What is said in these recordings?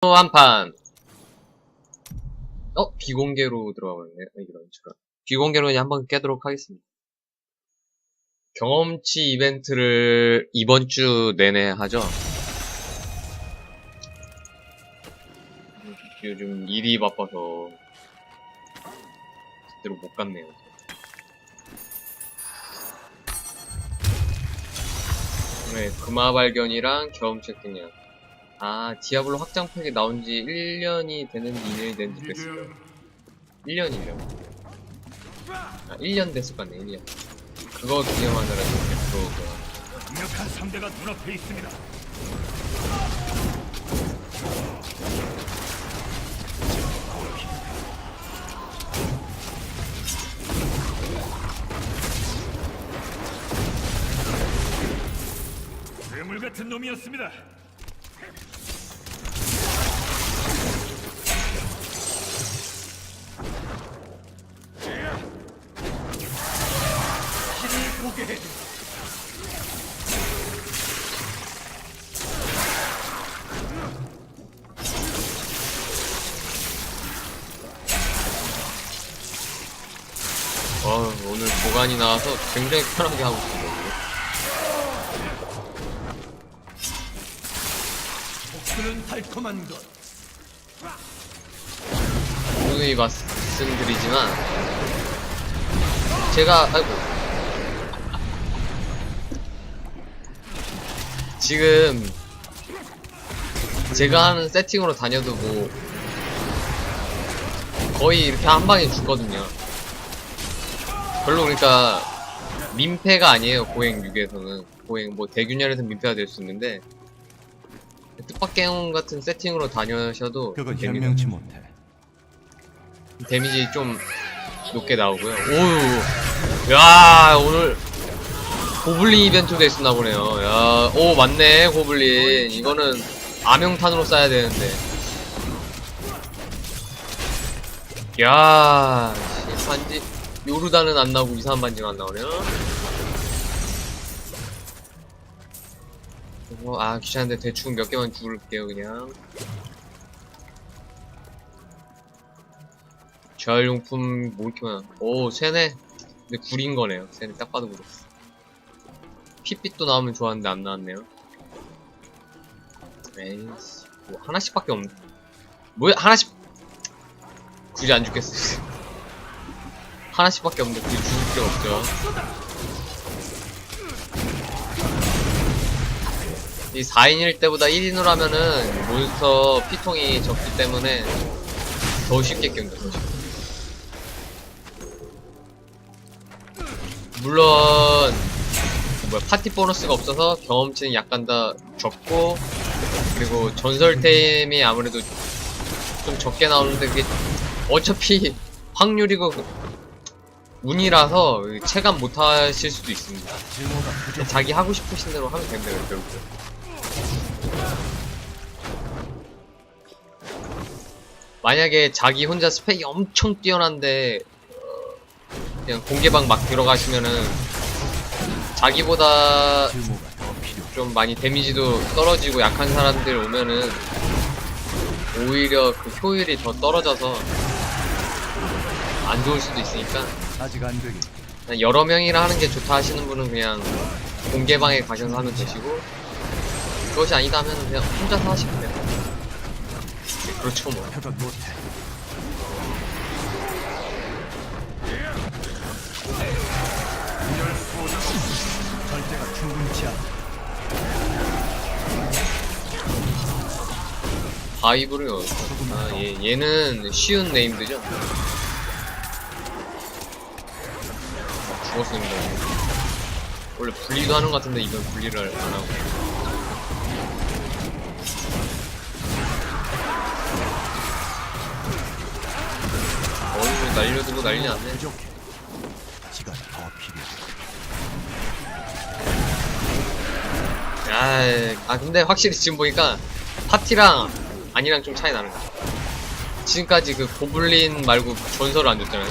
또 한 판. 어? 비공개로 들어가네. 이런 식으로. 비공개로 그냥 한번 깨도록 하겠습니다. 경험치 이벤트를 이번 주 내내 하죠. 요즘 일이 바빠서 제대로 못 갔네요. 네, 금화 발견이랑 경험치 획득량. 아, 디아블로 확장팩이 나온 지 1년이 됐는지 2년이 됐는지 됐어요. 1년이요. 아, 1년 됐을 것 같네, 1년. 그거 기념하느라 좀 들어오고. 강력한 상대가 눈앞에 있습니다. 괴물 같은 놈이었습니다. 어, 오늘 보관이 나와서 굉장히 편하게 하고 있습니다. 복수는 달콤한 것. 누누이 말씀드리지만, 제가, 아이고. 지금, 제가 하는 세팅으로 다녀도 뭐, 거의 이렇게 한 방에 죽거든요. 별로 그러니까, 민폐가 아니에요, 고행 6에서는. 고행, 뭐, 대균열에서 민폐가 될 수 있는데, 뜻밖의 같은 세팅으로 다녀셔도 됩니다. 현명치 못해. 데미지 좀 높게 나오고요. 오우, 야 오늘 고블린 이벤트도 있었나 보네요. 야, 오 맞네 고블린. 이거는 암영탄으로 쏴야 되는데. 야, 씨, 반지 요르단은 안 나오고 이상한 반지가 안 나오네요. 어, 아 귀찮은데 대충 몇 개만 죽을게요 그냥. 재활용품 뭐 이렇게 많아 오 세네 근데 구린 거네요 세네 딱 봐도 그렇어 핏빛도 나오면 좋았는데 안 나왔네요. 에이씨. 뭐 하나씩밖에 없네 뭐야 하나씩 굳이 안 죽겠어 하나씩밖에 없는데 굳이 죽을 필요 없죠. 이 4인일 때보다 1인으로 하면은 몬스터 피통이 적기 때문에 더 쉽게 깨운다 더 쉽게. 물론 뭐야 파티 보너스가 없어서 경험치는 약간 더 적고 그리고 전설템이 아무래도 좀 적게 나오는데 그게 어차피 확률이고 운이라서 체감 못 하실 수도 있습니다. 자기 하고 싶으신 대로 하면 됩니다, 결국. 만약에 자기 혼자 스펙이 엄청 뛰어난데 어, 그냥 공개방 막 들어가시면은 자기보다. 좀 많이 데미지도 떨어지고 약한 사람들 오면은 오히려 그 효율이 더 떨어져서 안 좋을 수도 있으니까 아직 안 되긴. 그냥 여러 명이라 하는 게 좋다 하시는 분은 그냥 공개방에 가셔서 하면 되시고 그것이 아니다 하면 그냥 혼자서 하시면 돼요. 네, 그렇죠 뭐. 못해. 절대가 충분치 않아. 바이브를요. 아, 얘, 얘는 쉬운 네임드죠. 죽었습니다. 원래 분리도 하는 것 같은데 이건 분리를 안 하고. 어이구 날려두고 난리 났네. 시간 더 필요해. 야, 아 근데 확실히 지금 보니까 파티랑 아니랑 좀 차이 나는 거. 지금까지 그 고블린 말고 전설을 안 줬잖아요.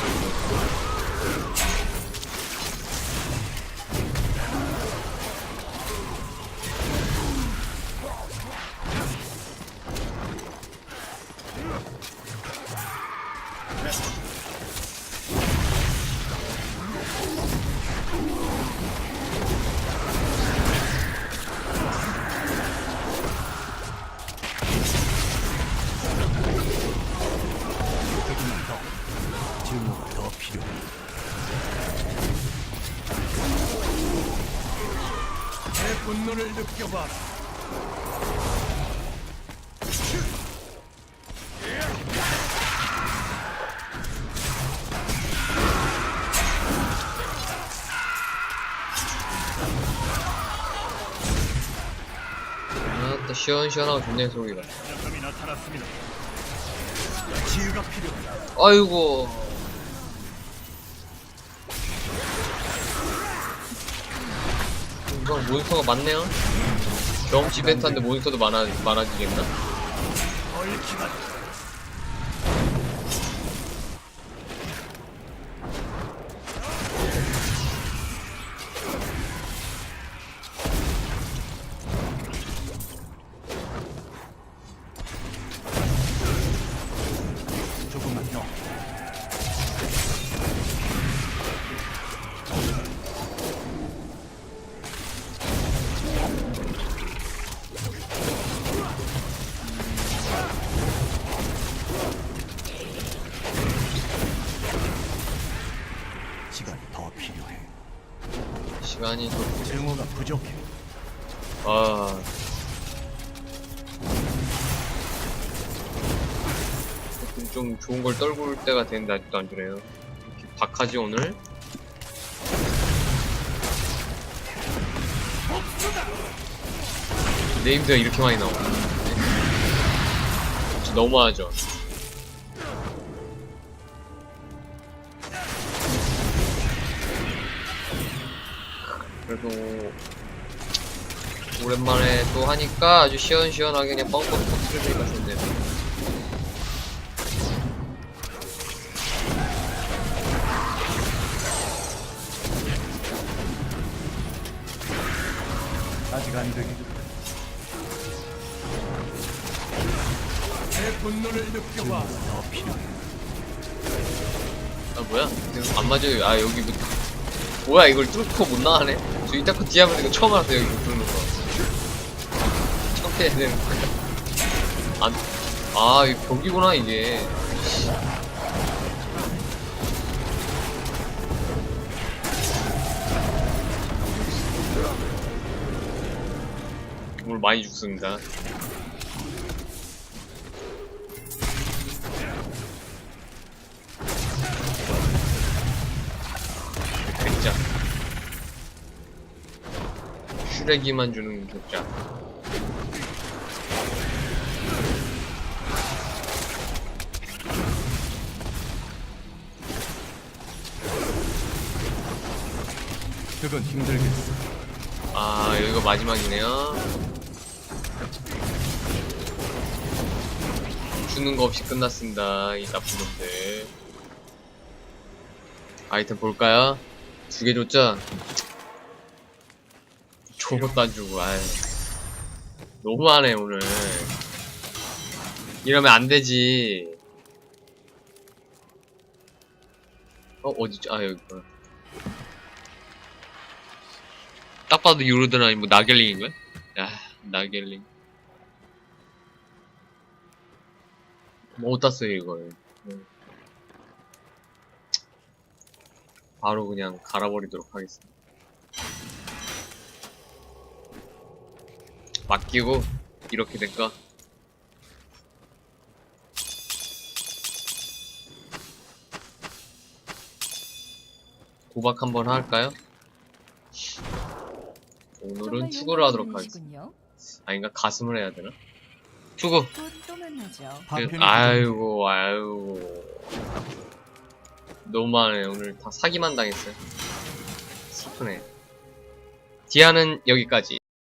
아또 시원시원하고 좋네 소리가. 아이고 이건 몬스터가 많네요 경험치 벤트인데 몬스터도 많아, 많아지겠나? 시간이 좀, 증오가 부족해. 아. 하여튼 좀 좋은 걸 떨굴 때가 됐는데 아직도 안 주네요. 이렇게 박하지 오늘? 네임드가 이렇게 많이. 진짜 너무하죠. 그래도 오랜만에 또 하니까 아주 시원시원하게 그냥 뻥뻥 터트리니까 좋네요. 아직 안 되게. 내 분노를 느껴봐. 더 필요해. 아 뭐야? 이거 안 맞아요. 아 여기 뭐 뭐야 이걸 뚫고 못 나가네? 저 이따가 디아블 이거 처음 알았어요 여기 뚫는 거. 처음 해야 되는 거. 안, 아 이거 벽이구나 이게. 오늘 많이 죽습니다. 슈레기만 주는 백자 그건 힘들겠어. 아 여기가 마지막이네요 주는 거 없이 끝났습니다 이 나쁜 놈들 아이템 볼까요? 두 개 줬죠? 좋은 것도 안 주고 아유 너무하네 오늘 이러면 안 되지 어 어디죠? 아 여기구나 딱 봐도 유로든 아니 뭐 나겔링인가요? 야 나겔링 뭐 어디다 써요 이걸 음. 바로 그냥 갈아버리도록 하겠습니다 맡기고 이렇게 될까? 도박 한번 할까요? 오늘은 투구를 하도록 하겠습니다. 아닌가? 가슴을 해야 되나? 만나죠. 파편이 아이고, 아이고. 너무하네. 오늘 다 사기만 당했어요. 슬프네. 디아는 여기까지.